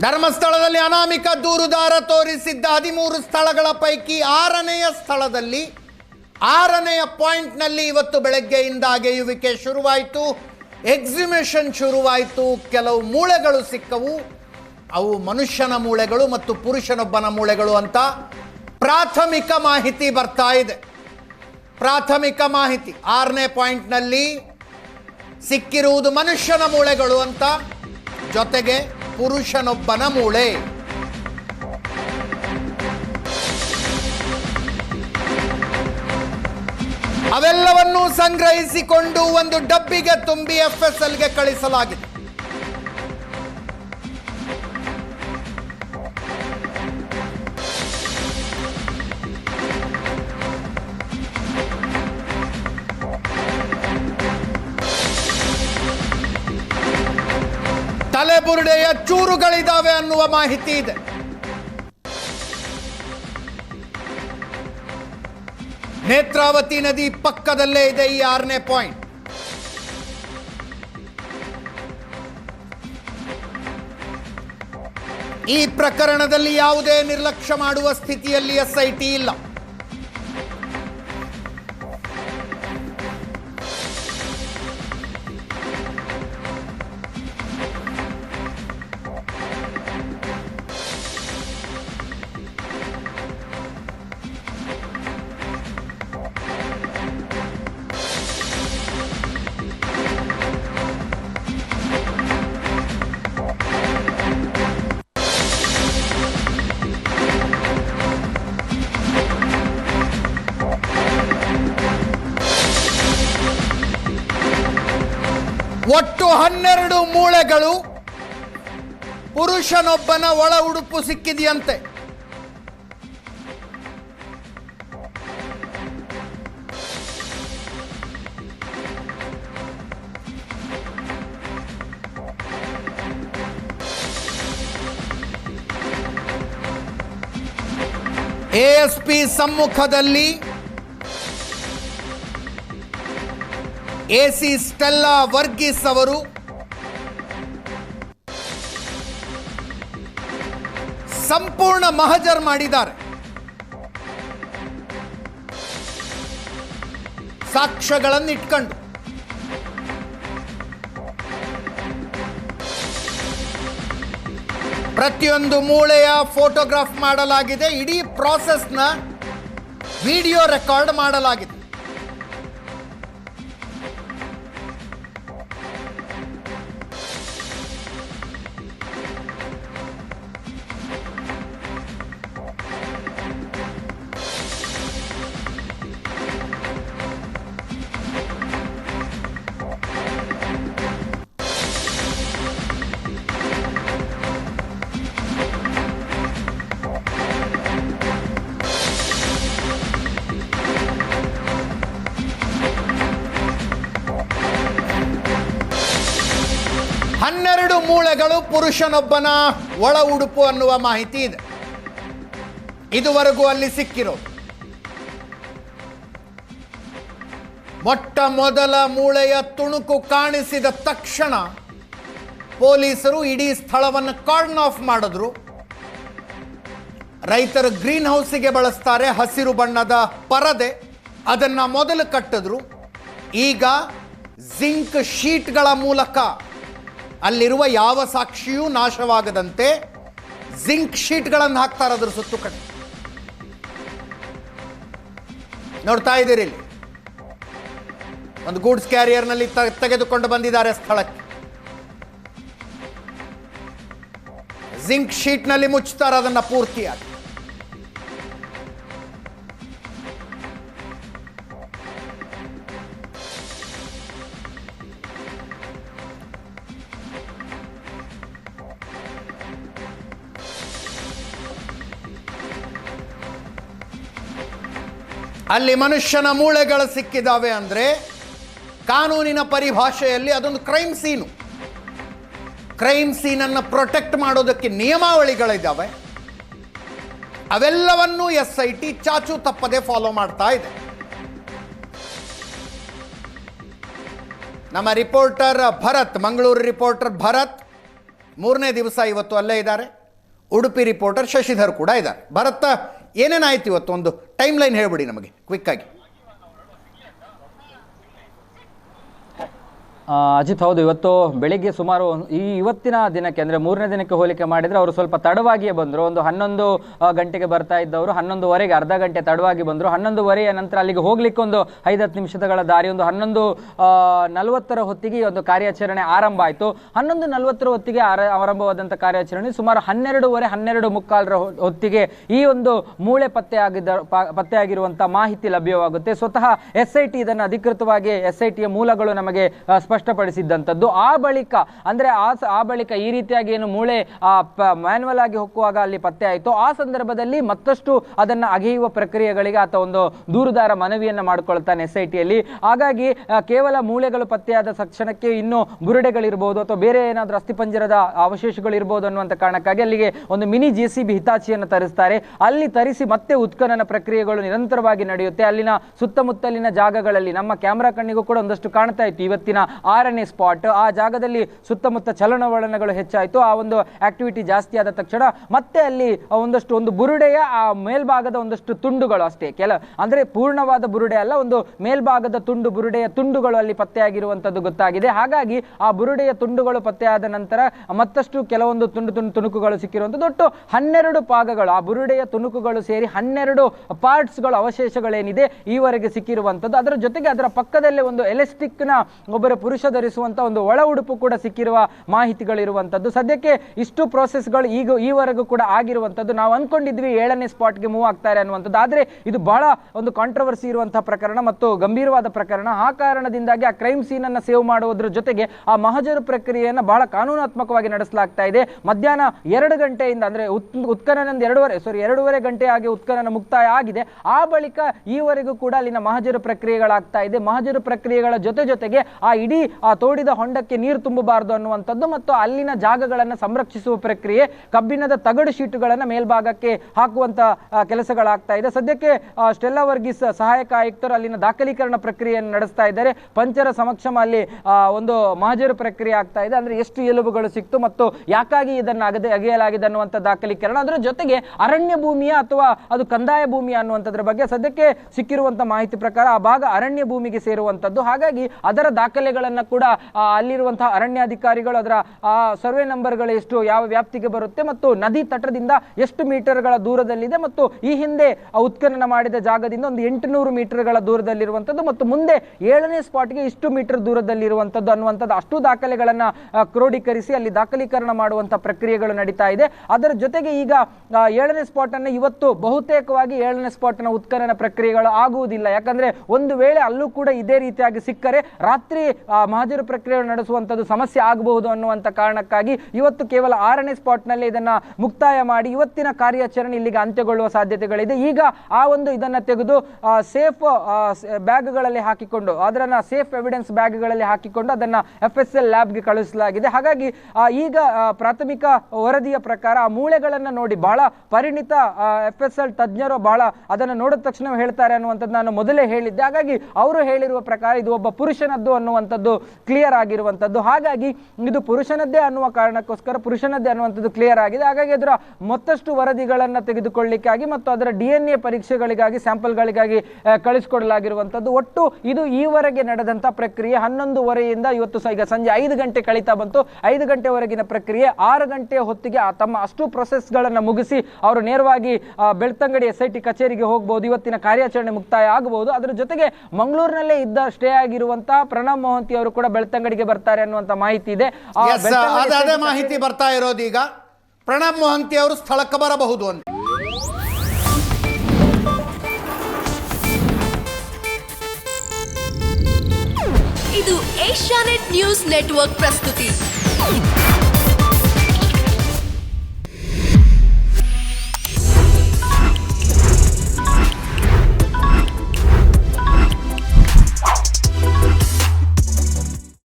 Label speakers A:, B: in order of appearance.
A: ಧರ್ಮಸ್ಥಳದಲ್ಲಿ ಅನಾಮಿಕ ದೂರುದಾರ ತೋರಿಸಿದ್ದ ಹದಿಮೂರು ಸ್ಥಳಗಳ ಪೈಕಿ ಆರನೆಯ ಸ್ಥಳದಲ್ಲಿ, ಆರನೆಯ ಪಾಯಿಂಟ್ನಲ್ಲಿ ಇವತ್ತು ಬೆಳಗ್ಗೆಯಿಂದ ಅಗೆಯುವಿಕೆ ಶುರುವಾಯಿತು. ಎಕ್ಸಿಮಿಷನ್ ಶುರುವಾಯಿತು. ಕೆಲವು ಮೂಳೆಗಳು ಸಿಕ್ಕವು. ಅವು ಮನುಷ್ಯನ ಮೂಳೆಗಳು ಮತ್ತು ಪುರುಷನೊಬ್ಬನ ಮೂಳೆಗಳು ಅಂತ ಪ್ರಾಥಮಿಕ ಮಾಹಿತಿ ಬರ್ತಾ ಇದೆ. ಪ್ರಾಥಮಿಕ ಮಾಹಿತಿ ಆರನೇ ಪಾಯಿಂಟ್ನಲ್ಲಿ ಸಿಕ್ಕಿರುವುದು ಮನುಷ್ಯನ ಮೂಳೆಗಳು ಅಂತ. ಜೊತೆಗೆ ಪುರುಷನೊಬ್ಬನ ಮೂಳೆ. ಅವೆಲ್ಲವನ್ನೂ ಸಂಗ್ರಹಿಸಿಕೊಂಡು ಒಂದು ಡಬ್ಬಿಗೆ ತುಂಬಿ ಎಫ್ ಎಸ್ ಎಲ್ಗೆ ಕಳಿಸಲಾಗಿದೆ. ತಲೆಬುರುಡೆಯ ಚೂರುಗಳಿದ್ದಾವೆ ಅನ್ನುವ ಮಾಹಿತಿ ಇದೆ. ನೇತ್ರಾವತಿ ನದಿ ಪಕ್ಕದಲ್ಲೇ ಇದೆ ಈ ಆರನೇ ಪಾಯಿಂಟ್. ಈ ಪ್ರಕರಣದಲ್ಲಿ ಯಾವುದೇ ನಿರ್ಲಕ್ಷ್ಯ ಮಾಡುವ ಸ್ಥಿತಿಯಲ್ಲಿ ಎಸ್ಐಟಿ ಇಲ್ಲ. ಒಟ್ಟು ಹನ್ನೆರಡು ಮೂಳೆಗಳು ಪುರುಷನೊಬ್ಬನ ಒಳ ಉಡುಪು ಸಿಕ್ಕಿದೆಯಂತೆ. ಎಎಸ್ಪಿ ಸಮ್ಮುಖದಲ್ಲಿ ಎಸಿ ಸ್ಟೆಲ್ಲಾ ವರ್ಗೀಸ್ ಅವರು ಸಂಪೂರ್ಣ ಮಹಜರ್ ಮಾಡಿದ್ದಾರೆ. ಸಾಕ್ಷ್ಯಗಳನ್ನು ಇಟ್ಕೊಂಡು ಪ್ರತಿಯೊಂದು ಮೂಳೆಯ ಫೋಟೋಗ್ರಾಫ್ ಮಾಡಲಾಗಿದೆ, ಇಡೀ ಪ್ರಾಸೆಸ್ನ ವಿಡಿಯೋ ರೆಕಾರ್ಡ್ ಮಾಡಲಾಗಿದೆ. ಹನ್ನೆರಡು ಮೂಳೆಗಳು ಪುರುಷನೊಬ್ಬನ ಒಳ ಉಡುಪು ಅನ್ನುವ ಮಾಹಿತಿ ಇದೆ. ಇದುವರೆಗೂ ಅಲ್ಲಿ ಸಿಕ್ಕಿರೋ ಮೊಟ್ಟ ಮೊದಲ ಮೂಳೆಯ ತುಣುಕು ಕಾಣಿಸಿದ ತಕ್ಷಣ ಪೊಲೀಸರು ಇಡೀ ಸ್ಥಳವನ್ನು ಕಾರ್ಡನ್ ಆಫ್ ಮಾಡಿದ್ರು. ರೈತರು ಗ್ರೀನ್ ಹೌಸಿಗೆ ಬಳಸ್ತಾರೆ ಹಸಿರು ಬಣ್ಣದ ಪರದೆ, ಅದನ್ನು ಮೊದಲು ಕಟ್ಟಿದ್ರು. ಈಗ ಜಿಂಕ್ ಶೀಟ್ಗಳ ಮೂಲಕ ಅಲ್ಲಿರುವ ಯಾವ ಸಾಕ್ಷಿಯೂ ನಾಶವಾಗದಂತೆ ಜಿಂಕ್ ಶೀಟ್ಗಳನ್ನು ಹಾಕ್ತಾರೆ ಅದರ ಸುತ್ತು ಕಡೆ. ನೋಡ್ತಾ ಇದ್ದೀರಿ ಇಲ್ಲಿ. ಒಂದು ಗೂಡ್ಸ್ ಕ್ಯಾರಿಯರ್ನಲ್ಲಿ ತೆಗೆದುಕೊಂಡು ಬಂದಿದ್ದಾರೆ ಸ್ಥಳಕ್ಕೆ. ಜಿಂಕ್ ಶೀಟ್ನಲ್ಲಿ ಮುಚ್ಚುತ್ತಾರೆ ಅದನ್ನು ಪೂರ್ತಿಯಾಗಿ. ಅಲ್ಲಿ ಮನುಷ್ಯನ ಮೂಳೆಗಳು ಸಿಕ್ಕಿದಾವೆ ಅಂದ್ರೆ ಕಾನೂನಿನ ಪರಿಭಾಷೆಯಲ್ಲಿ ಅದೊಂದು ಕ್ರೈಮ್ ಸೀನು ಕ್ರೈಮ್ ಸೀನನ್ನು ಪ್ರೊಟೆಕ್ಟ್ ಮಾಡೋದಕ್ಕೆ ನಿಯಮಾವಳಿಗಳಿದ್ದಾವೆ ಅವೆಲ್ಲವನ್ನೂ ಎಸ್ ಐ ಟಿ ಚಾಚು ತಪ್ಪದೆ ಫಾಲೋ ಮಾಡ್ತಾ ಇದೆ. ನಮ್ಮ ರಿಪೋರ್ಟರ್ ಭರತ್, ಮಂಗಳೂರು ರಿಪೋರ್ಟರ್ ಭರತ್, ಮೂರನೇ ದಿವಸ ಇವತ್ತು ಅಲ್ಲೇ ಇದ್ದಾರೆ. ಉಡುಪಿ ರಿಪೋರ್ಟರ್ ಶಶಿಧರ್ ಕೂಡ ಇದ್ದಾರೆ. ಭರತ್ ಏನೇನಾಯ್ತು ಇವತ್ತು ಒಂದು ಟೈಮ್ ಲೈನ್ ಹೇಳ್ಬಿಡಿ ನಮಗೆ ಕ್ವಿಕ್ಕಾಗಿ
B: ಅಜಿತ್ ಹೌದು, ಇವತ್ತು ಬೆಳಿಗ್ಗೆ ಸುಮಾರು ಈ ಇವತ್ತಿನ ದಿನಕ್ಕೆ, ಅಂದರೆ ಮೂರನೇ ದಿನಕ್ಕೆ ಹೋಲಿಕೆ ಮಾಡಿದರೆ ಅವರು ಸ್ವಲ್ಪ ತಡವಾಗಿಯೇ ಬಂದರು. ಒಂದು ಹನ್ನೊಂದು ಗಂಟೆಗೆ ಬರ್ತಾ ಇದ್ದವರು, ಹನ್ನೊಂದುವರೆಗೆ ಅರ್ಧ ಗಂಟೆ ತಡವಾಗಿ ಬಂದರು. ಹನ್ನೊಂದುವರೆಯ ನಂತರ ಅಲ್ಲಿಗೆ ಹೋಗಲಿಕ್ಕೆ ಒಂದು ಐದತ್ತು ನಿಮಿಷಗಳ ದಾರಿ, ಒಂದು ಹನ್ನೊಂದು ನಲವತ್ತರ ಹೊತ್ತಿಗೆ ಒಂದು ಕಾರ್ಯಾಚರಣೆ ಆರಂಭ ಆಯಿತು. ಹನ್ನೊಂದು ನಲವತ್ತರ ಹೊತ್ತಿಗೆ ಆರ- ಆರಂಭವಾದಂಥ ಕಾರ್ಯಾಚರಣೆ ಸುಮಾರು ಹನ್ನೆರಡೂವರೆ, ಹನ್ನೆರಡು ಮುಕ್ಕಾಲರ ಹೊತ್ತಿಗೆ ಈ ಒಂದು ಮೂಳೆ ಪತ್ತೆಯಾಗಿದ್ದ ಪತ್ತೆಯಾಗಿರುವಂಥ ಮಾಹಿತಿ ಲಭ್ಯವಾಗುತ್ತೆ. ಸ್ವತಃ ಎಸ್ ಐ ಟಿ ಇದನ್ನು ಅಧಿಕೃತವಾಗಿ ಎಸ್ ಐ ಟಿಯ ಮೂಲಗಳು ನಮಗೆ ಸ್ಪಷ್ಟಪಡಿಸಿದ್ದಂಥದ್ದು. ಆ ಬಳಿಕ, ಅಂದ್ರೆ ಆ ಆ ಬಳಿಕ ಈ ರೀತಿಯಾಗಿ ಏನು ಮೂಳೆ ಮ್ಯಾನ್ಯಲ್ ಆಗಿ ಹೊಕ್ಕುವಾಗ ಅಲ್ಲಿ ಪತ್ತೆ ಆಯಿತು. ಆ ಸಂದರ್ಭದಲ್ಲಿ ಮತ್ತಷ್ಟು ಅದನ್ನ ಅಗೆಯುವ ಪ್ರಕ್ರಿಯೆಗಳಿಗೆ ಆತ ಒಂದು ದೂರುದಾರ ಮನವಿಯನ್ನು ಮಾಡಿಕೊಳ್ತಾನೆ ಎಸ್ ಐ ಟಿಯಲ್ಲಿ ಹಾಗಾಗಿ ಕೇವಲ ಮೂಳೆಗಳು ಪತ್ತೆಯಾದ ತಕ್ಷಣಕ್ಕೆ ಇನ್ನು ಬುರುಡೆಗಳಿರ್ಬೋದು ಅಥವಾ ಬೇರೆ ಏನಾದರೂ ಅಸ್ಥಿಪಂಜರದ ಅವಶೇಷಗಳಿರ್ಬೋದು ಅನ್ನುವಂಥ ಕಾರಣಕ್ಕಾಗಿ ಅಲ್ಲಿಗೆ ಒಂದು ಮಿನಿ ಜೆ ಸಿ ಬಿ ಹಿತಾಚಿಯನ್ನು ತರಿಸ್ತಾರೆ. ಅಲ್ಲಿ ತರಿಸಿ ಮತ್ತೆ ಉತ್ಖನನ ಪ್ರಕ್ರಿಯೆಗಳು ನಿರಂತರವಾಗಿ ನಡೆಯುತ್ತೆ. ಅಲ್ಲಿನ ಸುತ್ತಮುತ್ತಲಿನ ಜಾಗಗಳಲ್ಲಿ ನಮ್ಮ ಕ್ಯಾಮ್ರಾ ಕಣ್ಣಿಗೂ ಕೂಡ ಒಂದಷ್ಟು ಕಾಣ್ತಾ ಇತ್ತು. ಇವತ್ತಿನ ಆರನೇ ಸ್ಪಾಟ್ ಆ ಜಾಗದಲ್ಲಿ ಸುತ್ತಮುತ್ತ ಚಲನವಲನಗಳು ಹೆಚ್ಚಾಯಿತು. ಆ ಒಂದು ಆಕ್ಟಿವಿಟಿ ಜಾಸ್ತಿ ಆದ ತಕ್ಷಣ ಮತ್ತೆ ಅಲ್ಲಿ ಒಂದಷ್ಟು ಒಂದು ಬುರುಡೆಯ, ಆ ಮೇಲ್ಭಾಗದ ಒಂದಷ್ಟು ತುಂಡುಗಳು ಅಷ್ಟೇ. ಕೆಲ ಅಂದ್ರೆ ಪೂರ್ಣವಾದ ಬುರುಡೆ ಅಲ್ಲ, ಒಂದು ಮೇಲ್ಭಾಗದ ತುಂಡು ಬುರುಡೆಯ ತುಂಡುಗಳು ಅಲ್ಲಿ ಪತ್ತೆಯಾಗಿರುವಂತದ್ದು ಗೊತ್ತಾಗಿದೆ. ಹಾಗಾಗಿ ಆ ಬುರುಡೆಯ ತುಂಡುಗಳು ಪತ್ತೆಯಾದ ನಂತರ ಮತ್ತಷ್ಟು ಕೆಲವೊಂದು ತುಂಡು ತುಂಡು ತುಣುಕುಗಳು ಸಿಕ್ಕಿರುವಂಥದ್ದು ಒಟ್ಟು ಹನ್ನೆರಡು ಭಾಗಗಳು ಆ ಬುರುಡೆಯ ತುಣುಕುಗಳು ಸೇರಿ ಹನ್ನೆರಡು ಪಾರ್ಟ್ಸ್ಗಳು ಅವಶೇಷಗಳೇನಿದೆ ಈವರೆಗೆ ಸಿಕ್ಕಿರುವಂಥದ್ದು ಅದರ ಜೊತೆಗೆ ಅದರ ಪಕ್ಕದಲ್ಲೇ ಒಂದು ಎಲೆಸ್ಟಿಕ್ನ ಒಬ್ಬರ ಪುರುಷ ಧರಿಸುವಂಥ ಒಂದು ಒಳ ಉಡುಪು ಕೂಡ ಸಿಕ್ಕಿರುವ ಮಾಹಿತಿಗಳಿರುವಂಥದ್ದು ಸದ್ಯಕ್ಕೆ ಇಷ್ಟು ಪ್ರೋಸೆಸ್ಗಳು ಈಗ ಈವರೆಗೂ ಕೂಡ ಆಗಿರುವಂಥದ್ದು ನಾವು ಅಂದ್ಕೊಂಡಿದ್ವಿ ಏಳನೇ ಸ್ಪಾಟ್ಗೆ ಮೂವ್ ಆಗ್ತಾರೆ ಅನ್ನುವಂಥದ್ದು. ಆದರೆ ಇದು ಬಹಳ ಒಂದು ಕಾಂಟ್ರವರ್ಸಿ ಇರುವಂತಹ ಪ್ರಕರಣ ಮತ್ತು ಗಂಭೀರವಾದ ಪ್ರಕರಣ. ಆ ಕಾರಣದಿಂದಾಗಿ ಆ ಕ್ರೈಮ್ ಸೀನ್ ಅನ್ನ ಸೇವ್ ಮಾಡುವುದರ ಜೊತೆಗೆ ಆ ಮಹಜರು ಪ್ರಕ್ರಿಯೆಯನ್ನು ಬಹಳ ಕಾನೂನಾತ್ಮಕವಾಗಿ ನಡೆಸಲಾಗ್ತಾ ಇದೆ. ಮಧ್ಯಾಹ್ನ ಎರಡು ಗಂಟೆಯಿಂದ ಅಂದ್ರೆ ಉತ್ ಉತ್ಖನನ ಎರಡೂವರೆ ಸಾರಿ ಎರಡೂವರೆ ಗಂಟೆ ಆಗಿ ಉತ್ಖನನ ಮುಕ್ತಾಯ ಆಗಿದೆ. ಆ ಬಳಿಕ ಈವರೆಗೂ ಕೂಡ ಅಲ್ಲಿನ ಮಹಜರು ಪ್ರಕ್ರಿಯೆಗಳಾಗ್ತಾ ಇದೆ. ಮಹಜರು ಪ್ರಕ್ರಿಯೆಗಳ ಜೊತೆ ಜೊತೆಗೆ ಆ ಇಡೀ ಆ ತೋಡಿದ ಹೊಂಡಕ್ಕೆ ನೀರು ತುಂಬಬಾರದು ಅನ್ನುವಂಥದ್ದು ಮತ್ತು ಅಲ್ಲಿನ ಜಾಗಗಳನ್ನು ಸಂರಕ್ಷಿಸುವ ಪ್ರಕ್ರಿಯೆ, ಕಬ್ಬಿಣದ ತಗಡು ಶೀಟುಗಳನ್ನು ಮೇಲ್ಭಾಗಕ್ಕೆ ಹಾಕುವಂಥ ಕೆಲಸಗಳಾಗ್ತಾ ಇದೆ. ಸದ್ಯಕ್ಕೆ ಸ್ಟೆಲ್ಲಾ ವರ್ಗೀಸ್ ಸಹಾಯಕ ಆಯುಕ್ತರು ಅಲ್ಲಿನ ದಾಖಲೀಕರಣ ಪ್ರಕ್ರಿಯೆಯನ್ನು ನಡೆಸ್ತಾ ಇದ್ದಾರೆ. ಪಂಚರ ಸಮಕ್ಷಮ ಅಲ್ಲಿ ಒಂದು ಮಹಜರು ಪ್ರಕ್ರಿಯೆ ಆಗ್ತಾ ಇದೆ. ಅಂದ್ರೆ ಎಷ್ಟು ಎಲುಬುಗಳು ಸಿಕ್ತು ಮತ್ತು ಯಾಕಾಗಿ ಇದನ್ನು ಅಗದೆ ಅಗೆಯಲಾಗಿದೆ ಅನ್ನುವಂಥ ದಾಖಲೀಕರಣ. ಅದರ ಜೊತೆಗೆ ಅರಣ್ಯ ಭೂಮಿಯ ಅಥವಾ ಅದು ಕಂದಾಯ ಭೂಮಿಯ ಅನ್ನುವಂಥದ್ರ ಬಗ್ಗೆ ಸದ್ಯಕ್ಕೆ ಸಿಕ್ಕಿರುವಂತ ಮಾಹಿತಿ ಪ್ರಕಾರ ಆ ಭಾಗ ಅರಣ್ಯ ಭೂಮಿಗೆ ಸೇರುವಂತದ್ದು ಹಾಗಾಗಿ ಅದರ ದಾಖಲೆಗಳನ್ನ ಕೂಡ ಆ, ಅಲ್ಲಿರುವಂತಹ ಅರಣ್ಯಾಧಿಕಾರಿಗಳು ಅದರ ಸರ್ವೆ ನಂಬರ್ಗಳು ಎಷ್ಟು ಯಾವ ವ್ಯಾಪ್ತಿಗೆ ಬರುತ್ತೆ ಮತ್ತು ನದಿ ತಟದಿಂದ ಎಷ್ಟು ಮೀಟರ್ಗಳ ದೂರದಲ್ಲಿದೆ ಮತ್ತು ಈ ಹಿಂದೆ ಉತ್ಖನನ ಮಾಡಿದ ಜಾಗದಿಂದ ಒಂದು ಎಂಟುನೂರು ಮೀಟರ್ಗಳ ದೂರದಲ್ಲಿರುವಂಥದ್ದು ಮತ್ತು ಮುಂದೆ ಏಳನೇ ಸ್ಪಾಟ್ಗೆ ಇಷ್ಟು ಮೀಟರ್ ದೂರದಲ್ಲಿರುವಂಥದ್ದು ಅನ್ನುವಂಥದ್ದು ಅಷ್ಟು ದಾಖಲೆಗಳನ್ನ ಕ್ರೋಢೀಕರಿಸಿ ಅಲ್ಲಿ ದಾಖಲೀಕರಣ ಮಾಡುವಂಥ ಪ್ರಕ್ರಿಯೆಗಳು ನಡೀತಾ ಇದೆ. ಅದರ ಜೊತೆಗೆ ಈಗ ಏಳನೇ ಸ್ಪಾಟ್ ಅನ್ನು ಇವತ್ತು ಬಹುತೇಕವಾಗಿ ಏಳನೇ ಸ್ಪಾಟ್ನ ಉತ್ಖನನ ಪ್ರಕ್ರಿಯೆಗಳು ಆಗುವುದಿಲ್ಲ. ಯಾಕಂದ್ರೆ ಒಂದು ವೇಳೆ ಅಲ್ಲೂ ಕೂಡ ಇದೇ ರೀತಿಯಾಗಿ ಸಿಕ್ಕರೆ ರಾತ್ರಿ ಮಹಜರು ಪ್ರಕ್ರಿಯೆ ನಡೆಸುವಂಥದ್ದು ಸಮಸ್ಯೆ ಆಗಬಹುದು ಅನ್ನುವಂಥ ಕಾರಣಕ್ಕಾಗಿ ಇವತ್ತು ಕೇವಲ ಆರನೇ ಸ್ಪಾಟ್ನಲ್ಲಿ ಇದನ್ನು ಮುಕ್ತಾಯ ಮಾಡಿ ಇವತ್ತಿನ ಕಾರ್ಯಾಚರಣೆ ಇಲ್ಲಿಗೆ ಅಂತ್ಯಗೊಳ್ಳುವ ಸಾಧ್ಯತೆಗಳಿದೆ. ಈಗ ಆ ಒಂದು ಇದನ್ನು ತೆಗೆದು ಸೇಫ್ ಬ್ಯಾಗ್ಗಳಲ್ಲಿ ಹಾಕಿಕೊಂಡು, ಅದನ್ನ ಸೇಫ್ ಎವಿಡೆನ್ಸ್ ಬ್ಯಾಗ್ಗಳಲ್ಲಿ ಹಾಕಿಕೊಂಡು ಅದನ್ನು ಎಫ್ ಎಸ್ ಎಲ್ ಲ್ಯಾಬ್ಗೆ ಕಳುಹಿಸಲಾಗಿದೆ. ಹಾಗಾಗಿ ಈಗ ಪ್ರಾಥಮಿಕ ವರದಿಯ ಪ್ರಕಾರ ಆ ಮೂಳೆಗಳನ್ನು ನೋಡಿ, ಬಹಳ ಪರಿಣಿತ ಎಫ್ ಎಸ್ ಎಲ್ ತಜ್ಞರು ಬಹಳ ಅದನ್ನು ನೋಡಿದ ತಕ್ಷಣ ಹೇಳ್ತಾರೆ ಅನ್ನುವಂಥದ್ದು ನಾನು ಮೊದಲೇ ಹೇಳಿದ್ದೆ. ಹಾಗಾಗಿ, ಅವರು ಹೇಳಿರುವ ಪ್ರಕಾರ ಇದು ಒಬ್ಬ ಪುರುಷನದ್ದು ಅನ್ನುವಂಥದ್ದು ಕ್ಲಿಯರ್ ಆಗಿರುವಂಥದ್ದು ಹಾಗಾಗಿ ಇದು ಪುರುಷನದ್ದೇ ಅನ್ನುವ ಕಾರಣಕ್ಕೋಸ್ಕರ ಪುರುಷನದ್ದೇ ಅನ್ನುವಂಥದ್ದು ಕ್ಲಿಯರ್ ಆಗಿದೆ. ಹಾಗಾಗಿ ಅದರ ಮತ್ತಷ್ಟು ವರದಿಗಳನ್ನು ತೆಗೆದುಕೊಳ್ಳಿಕ್ಕಾಗಿ ಮತ್ತು ಅದರ ಡಿ ಎನ್ ಎ ಪರೀಕ್ಷೆಗಳಿಗಾಗಿ ಸ್ಯಾಂಪಲ್ಗಳಿಗಾಗಿ ಗಳಿಗಾಗಿ ಕಳಿಸಿಕೊಡಲಾಗಿರುವಂಥದ್ದು ಒಟ್ಟು ಇದು ಈವರೆಗೆ ನಡೆದಂಥ ಪ್ರಕ್ರಿಯೆ ಹನ್ನೊಂದುವರೆಯಿಂದ ಇವತ್ತು ಸಹ ಈಗ ಸಂಜೆ ಐದು ಗಂಟೆ ಕಳೀತಾ ಬಂತು. ಐದು ಗಂಟೆವರೆಗಿನ ಪ್ರಕ್ರಿಯೆ ಆರು ಗಂಟೆ ಹೊತ್ತಿಗೆ ತಮ್ಮ ಅಷ್ಟು ಪ್ರೊಸೆಸ್ಗಳನ್ನು ಮುಗಿಸಿ ಅವರು ನೇರವಾಗಿ ಬೆಳ್ತಂಗಡಿ ಎಸ್ ಐ ಟಿ ಕಚೇರಿಗೆ ಹೋಗಬಹುದು ಇವತ್ತಿನ ಕಾರ್ಯಾಚರಣೆ ಮುಕ್ತಾಯ ಆಗಬಹುದು. ಅದರ ಜೊತೆಗೆ ಮಂಗಳೂರಿನಲ್ಲೇ ಇದ್ದ ಸ್ಟೇ ಆಗಿರುವಂತಹ ಪ್ರಣಬ್ ಮೊಹಂತಿ ಅವರು ಕೂಡ ಬೆಳ್ತಂಗಡಿಗೆ ಬರ್ತಾರೆ ಅನ್ನುವಂತ ಮಾಹಿತಿ ಇದೆ.
A: ಎಸ್ ಅದೇ ಅದೇ ಮಾಹಿತಿ ಬರ್ತಾ ಇರೋದೀಗ ಪ್ರಣಬ್ ಮೊಹಂತಿ ಅವರು ಸ್ಥಳಕ್ಕೆ ಬರಬಹುದು ಅಂತ.
C: ಇದು ಏಷ್ಯಾನೆಟ್ ನ್ಯೂಸ್ ನೆಟ್ವರ್ಕ್ ಪ್ರಸ್ತುತಿ.